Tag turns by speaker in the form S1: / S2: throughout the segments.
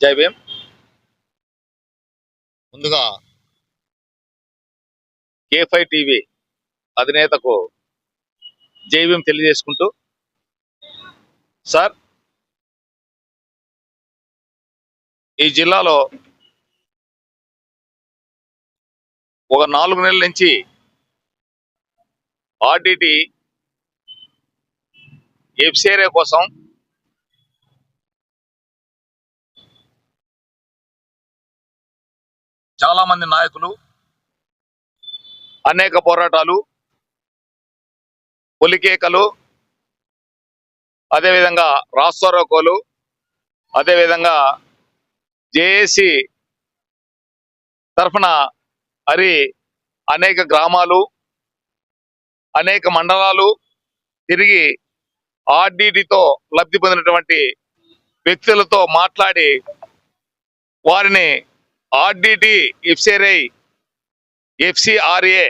S1: జై భీమ్. ముందుగా కే five TV అధినేతకు జై భీమ్ తెలియజేసుకుంటూ సార్ ఈ జిల్లాలో ఒక నాలుగు నెలల నుంచి ఆర్డిటి ఎఫ్సీఆర్ఏ కోసం చాలా మంది నాయకులు అనేక పోరాటాలు పులికేకలు అదేవిధంగా రాస్తోరోకోలు అదేవిధంగా జేఏసి తరఫున హరి అనేక గ్రామాలు అనేక మండలాలు తిరిగి ఆర్డీటీతో లబ్ధి పొందినటువంటి వ్యక్తులతో మాట్లాడి వారిని ఆర్డిటి ఇఫ్సెరై ఎఫ్సిఆర్ఏ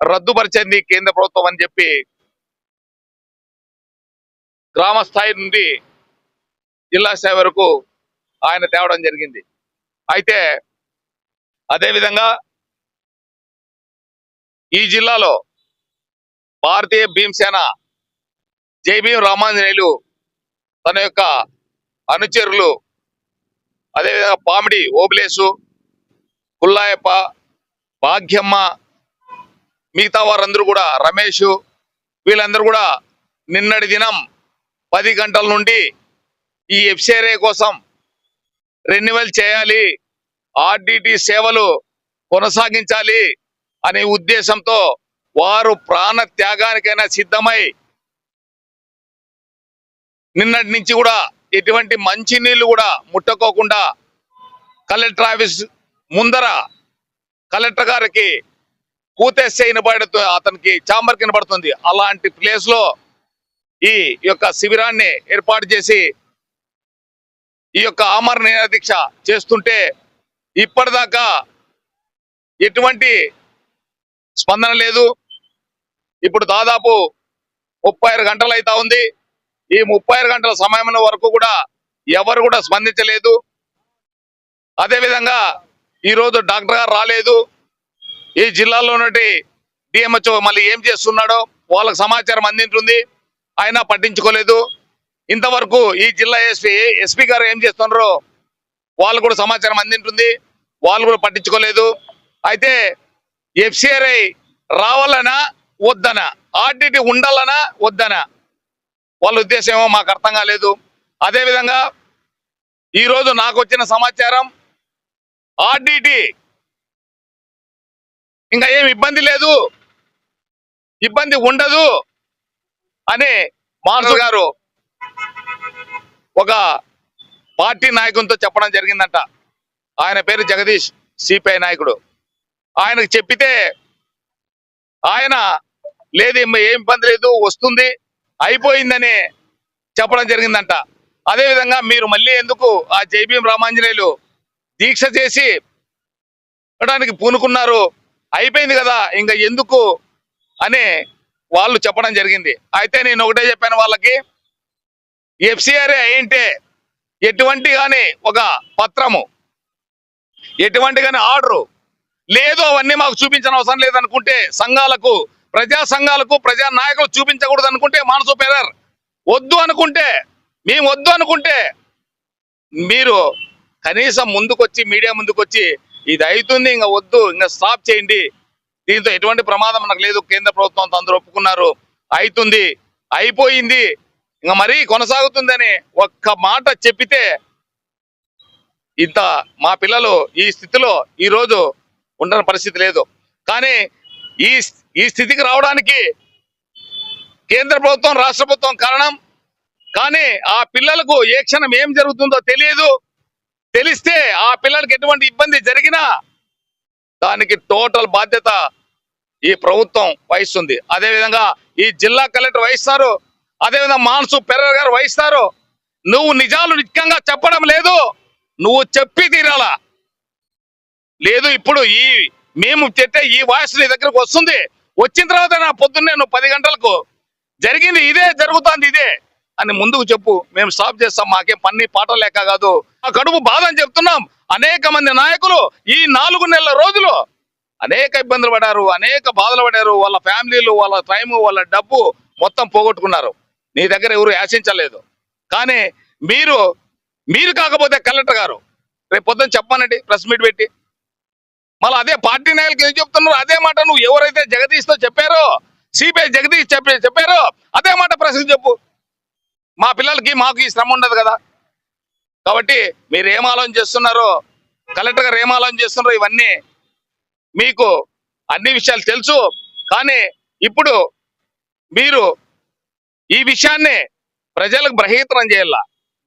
S1: రద్దుపరిచింది కేంద్ర ప్రభుత్వం అని చెప్పి గ్రామ స్థాయి నుండి జిల్లా స్థాయి వరకు ఆయన తేవడం జరిగింది. అయితే అదేవిధంగా ఈ జిల్లాలో భారతీయ భీమసేన జై భీమ్ రామాంజనేయులు తన యొక్క అనుచరులు అదేవిధంగా పామిడి ఓబులేసు కుల్లాయప్ప భాగ్యమ్మ మిగతా వారందరూ కూడా రమేష్ వీళ్ళందరూ కూడా నిన్నటి దినం పది గంటల నుండి ఈ ఎఫ్సిఆర్ఏ కోసం రెన్యువల్ చేయాలి ఆర్డిటి సేవలు కొనసాగించాలి అనే ఉద్దేశంతో వారు ప్రాణ త్యాగానికైనా సిద్ధమై నిన్నటి నుంచి కూడా ఎటువంటి మంచి నీళ్ళు కూడా ముట్టుకోకుండా కలెక్టర్ ఆఫీస్ ముందర కలెక్టర్ గారికి కూతేస్తే వినబడుతుంది అతనికి చాంబర్ కనబడుతుంది అలాంటి ప్లేస్లో ఈ యొక్క శిబిరాన్ని ఏర్పాటు చేసి ఈ యొక్క ఆమరణ దీక్ష చేస్తుంటే ఇప్పటిదాకా ఎటువంటి స్పందన లేదు. ఇప్పుడు దాదాపు ముప్పై ఆరు గంటలు అవుతా ఉంది. ఈ ముప్పై ఆరు గంటల సమయం వరకు కూడా ఎవరు కూడా స్పందించలేదు. అదేవిధంగా ఈరోజు డాక్టర్ గారు రాలేదు. ఈ జిల్లాలో ఉన్నటి డిఎంహెచ్ఓ మళ్ళీ ఏం చేస్తున్నాడో వాళ్ళకి సమాచారం అందింటుంది. అయినా పట్టించుకోలేదు. ఇంతవరకు ఈ జిల్లా ఎస్పీ ఎస్పీ గారు ఏం చేస్తున్నారో వాళ్ళు కూడా సమాచారం అందింటుంది. వాళ్ళు కూడా పట్టించుకోలేదు. అయితే ఎఫ్సిఆర్ఐ రావాలనా వద్దనా? ఆర్టీటీ ఉండాలనా వద్దనా? వాళ్ళ ఉద్దేశం ఏమో మాకు అర్థం కాలేదు. అదేవిధంగా ఈరోజు నాకు వచ్చిన సమాచారం ఆర్డిటి ఇంకా ఏమి ఇబ్బంది లేదు. ఇబ్బంది ఉండదు అని మాన్సు గారు ఒక పార్టీ నాయకునితో చెప్పడం జరిగిందంట. ఆయన పేరు జగదీష్ సిపిఐ నాయకుడు. ఆయనకు చెప్పితే ఆయన లేదు ఏం ఇబ్బంది లేదు వస్తుంది. అయిపోయిందని చెప్పడం జరిగిందంట. అదేవిధంగా మీరు మళ్ళీ ఎందుకు ఆ జైభీం రామాంజనేయులు దీక్ష చేసి ఇవ్వడానికి పూనుకున్నారు? అయిపోయింది కదా ఇంకా ఎందుకు అని వాళ్ళు చెప్పడం జరిగింది. అయితే నేను ఒకటే చెప్పాను వాళ్ళకి ఎఫ్సిఆర్ఏ అయింటే ఎటువంటి కానీ ఒక పత్రము ఎటువంటి కానీ ఆర్డరు లేదు అవన్నీ మాకు చూపించిన అవసరం లేదనుకుంటే సంఘాలకు ప్రజా సంఘాలకు ప్రజా నాయకులు చూపించకూడదు అనుకుంటే మానసు పెరర్. వద్దు అనుకుంటే మేము వద్దు అనుకుంటే మీరు కనీసం ముందుకొచ్చి మీడియా ముందుకొచ్చి ఇది అవుతుంది ఇంకా వద్దు ఇంకా స్టాప్ చేయండి. దీంతో ఎటువంటి ప్రమాదం మనకు లేదు. కేంద్ర ప్రభుత్వం అందరూ ఒప్పుకున్నారు. అవుతుంది అయిపోయింది. ఇంకా మరీ కొనసాగుతుందని ఒక్క మాట చెప్పితే ఇంత మా పిల్లలు ఈ స్థితిలో ఈ రోజు ఉండని పరిస్థితి లేదు. కానీ ఈ ఈ స్థితికి రావడానికి కేంద్ర ప్రభుత్వం రాష్ట్ర ప్రభుత్వం కారణం. కానీ ఆ పిల్లలకు ఏ క్షణం ఏం జరుగుతుందో తెలియదు. తెలిస్తే ఆ పిల్లలకి ఎటువంటి ఇబ్బంది జరిగినా దానికి టోటల్ బాధ్యత ఈ ప్రభుత్వం వహిస్తుంది. అదేవిధంగా ఈ జిల్లా కలెక్టర్ వహిస్తారు. అదేవిధంగా మాన్సు పెర్ర గారు వహిస్తారు. నువ్వు నిజాలు నిజంగా చెప్పడం లేదు. నువ్వు చెప్పి తీరాలా? లేదు ఇప్పుడు ఈ మేము చెప్పే ఈ వాయిస్ నీ దగ్గరకు వస్తుంది. వచ్చిన తర్వాత నా పొద్దున్నే నువ్వు పది గంటలకు జరిగింది ఇదే జరుగుతుంది ఇదే అని ముందుకు చెప్పు. మేము స్టాప్ చేస్తాం మాకేం పన్ని పాట లేక కాదు. ఆ కడుపు బాధ అని చెప్తున్నాం. అనేక మంది నాయకులు ఈ నాలుగు నెలల రోజులు అనేక ఇబ్బందులు పడారు అనేక బాధలు పడారు వాళ్ళ ఫ్యామిలీలు వాళ్ళ టైం వాళ్ళ డబ్బు మొత్తం పోగొట్టుకున్నారు. నీ దగ్గర ఎవరు యాచించలేదు కానీ మీరు మీరు కాకపోతే కలెక్టర్ గారు రేపు పొద్దున్న చెప్పానండి ప్రెస్ మీట్ పెట్టి. మళ్ళీ అదే పార్టీ నాయకులు ఏం చెప్తున్నారు? అదే మాట నువ్వు ఎవరైతే జగదీష్తో చెప్పారో సిపిఐ జగదీష్ చెప్పే చెప్పారో అదే మాట ప్రశ్న చెప్పు. మా పిల్లలకి మాకు ఈ శ్రమ ఉండదు కదా. కాబట్టి మీరు ఏం ఆలోచన చేస్తున్నారో కలెక్టర్ గారు ఏం ఆలోచన చేస్తున్నారో ఇవన్నీ మీకు అన్ని విషయాలు తెలుసు. కానీ ఇప్పుడు మీరు ఈ విషయాన్ని ప్రజలకు బహిర్గతం చేయాల?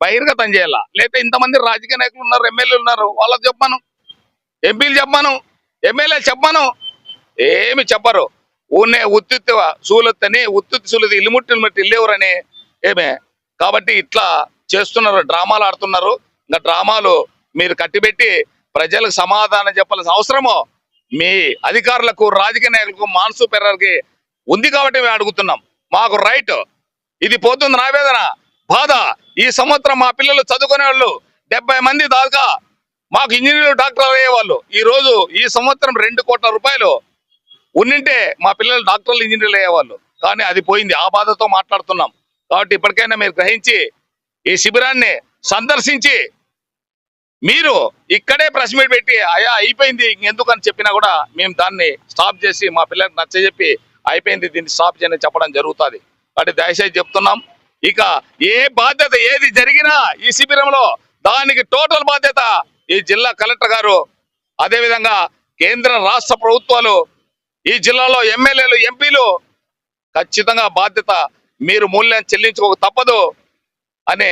S1: బహిర్గతం చేయాల? లేకపోతే ఇంతమంది రాజకీయ నాయకులు ఉన్నారు ఎమ్మెల్యేలు ఉన్నారు వాళ్ళకి చెప్పాను ఎంపీలు చెప్పాను ఎమ్మెల్యే చెప్పాను. ఏమి చెప్పరు. ఊనే ఉత్తుత్తి సూలొత్తని ఉత్తుత్తి సూలది ఇల్లుముట్టి ముట్టి ఇల్లేవరని ఏమే? కాబట్టి ఇట్లా చేస్తున్నారు డ్రామాలు ఆడుతున్నారు. ఇంకా డ్రామాలు మీరు కట్టిబెట్టి ప్రజలకు సమాధానం చెప్పాల్సిన అవసరము మీ అధికారులకు రాజకీయ నాయకులకు మానసు పెర్రర్కి ఉంది కాబట్టి మేము అడుగుతున్నాం. మాకు రైట్. ఇది పోతుంది నా వేదన. బాధ. ఈ సంవత్సరం మా పిల్లలు చదువుకునే వాళ్ళు డెబ్బై మంది దాకా మాకు ఇంజనీర్లు డాక్టర్ అయ్యేవాళ్ళు. ఈ రోజు ఈ సంవత్సరం రెండు కోట్ల రూపాయలు ఉన్నింటే మా పిల్లలు డాక్టర్లు ఇంజనీర్లు అయ్యేవాళ్ళు. కానీ అది పోయింది. ఆ బాధతో మాట్లాడుతున్నాం. కాబట్టి ఇప్పటికైనా మీరు గ్రహించి ఈ శిబిరాన్ని సందర్శించి మీరు ఇక్కడే ప్రెస్ మీట్ పెట్టి అయా అయిపోయింది ఇంకెందుకని అని చెప్పినా కూడా మేము దాన్ని స్టాప్ చేసి మా పిల్లలకు నచ్చజెప్పి అయిపోయింది దీన్ని స్టాప్ చేయని చెప్పడం జరుగుతుంది. కాబట్టి దయచేసి చెప్తున్నాం. ఇక ఏ బాధ్యత ఏది జరిగినా ఈ శిబిరంలో దానికి టోటల్ బాధ్యత ఈ జిల్లా కలెక్టర్ గారు అదేవిధంగా కేంద్ర రాష్ట్ర ప్రభుత్వాలు ఈ జిల్లాలో ఎమ్మెల్యేలు ఎంపీలు ఖచ్చితంగా బాధ్యత మీరు మూల్యం చెల్లించుకోక తప్పదు అని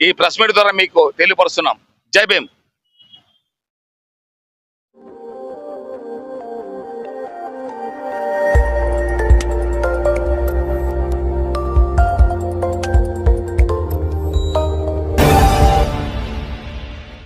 S1: ఈ ప్రెస్ మీట్ ద్వారా మీకు తెలియపరుస్తున్నాం. జై భీమ్.